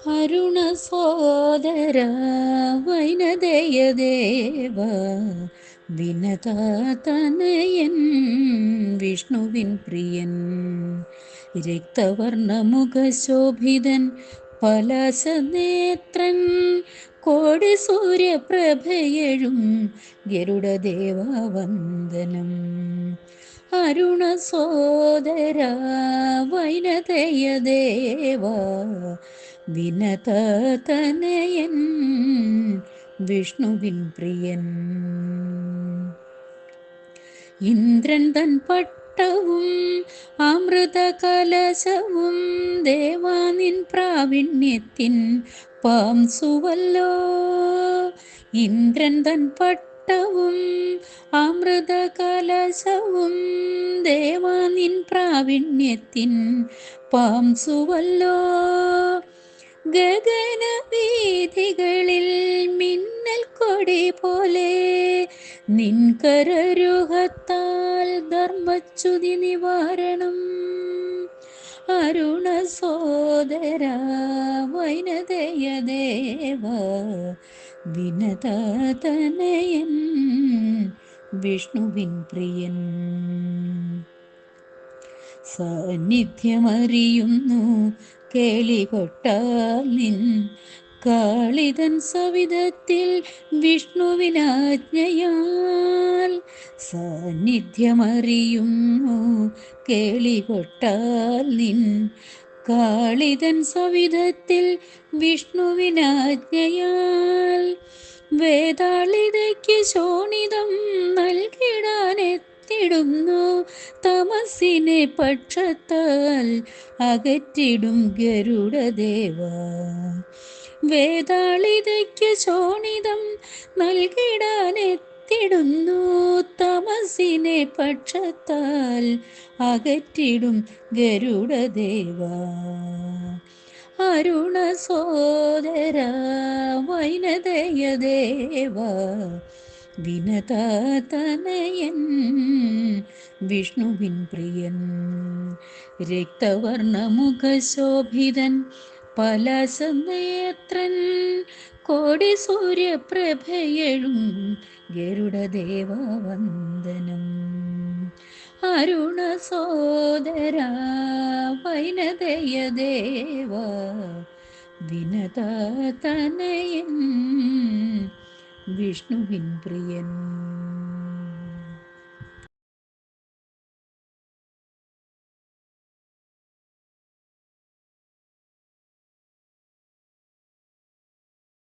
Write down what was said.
അരുണ സോദര വൈനതയദേവ വിനതാതനയൻ വിഷ്ണുവിൻ പ്രിയൻ രക്തവർണമുഖശോഭിതൻ പലസനേത്രൻ കോടി സൂര്യപ്രഭയഴും ഗരുഡദേവ വന്ദനം അരുണ സോദര വൈനതയദേവ വിനതനയൻ വിഷ്ണുവിൻ പ്രിയൻ. ഇന്ദ്രൻ തൻ പട്ടവും അമൃത കലശവും ദേവാനിൻ പ്രാവിണ്യത്തിൻ പാംസുവല്ലോ. ഇന്ദ്രൻ തൻ പട്ടവും അമൃത കലശവും ദേവാനിൻ പ്രാവിണ്യത്തിൻ പാംസുവല്ലോ. ഗഗന വീഥികളിൽ മിന്നൽ കൊടി പോലെ നിൻകരരുഹത്താൽ ധർമ്മച്യുതി നിവാരണം. അരുണ സോദര വൈനതയദേവ വിനതനയൻ വിഷ്ണുവിൻ പ്രിയൻ. സാന്നിധ്യമറിയുന്നു. കേളികൊട്ടാൽ നിൻ കാളിതൻ സവിധത്തിൽ വിഷ്ണുവിനാജ്ഞയാൽ സാന്നിധ്യമറിയുന്നു. കേളികൊട്ടാൽ നിൻ കാളിതൻ സവിധത്തിൽ വിഷ്ണുവിനാജ്ഞയാൽ വേദാളിതയ്ക്ക് ശോണിതം നൽകിടാനെത്തിടുന്നു തമസിനെ പക്ഷത്താൽ അകറ്റിടും ഗരുഡദേവ. വേദാളിതയ്ക്ക് ശോണിതം നൽകിടാനെത്തിടുന്നു തമസിനെ പക്ഷത്താൽ അകറ്റിടും ഗരുഡദേവ. അരുണ സോദര വിനതനയൻ വിഷ്ണുവിൻ പ്രിയൻ രക്തവർണമുഖശോഭിതൻ പലസനേത്രൻ കോടി സൂര്യപ്രഭയഴും ഗരുഡദേവ വന്ദനം അരുണ സോദര വൈനതയദേവ വിനതനയൻ വിഷ്ണുവിൻ പ്രിയൻ.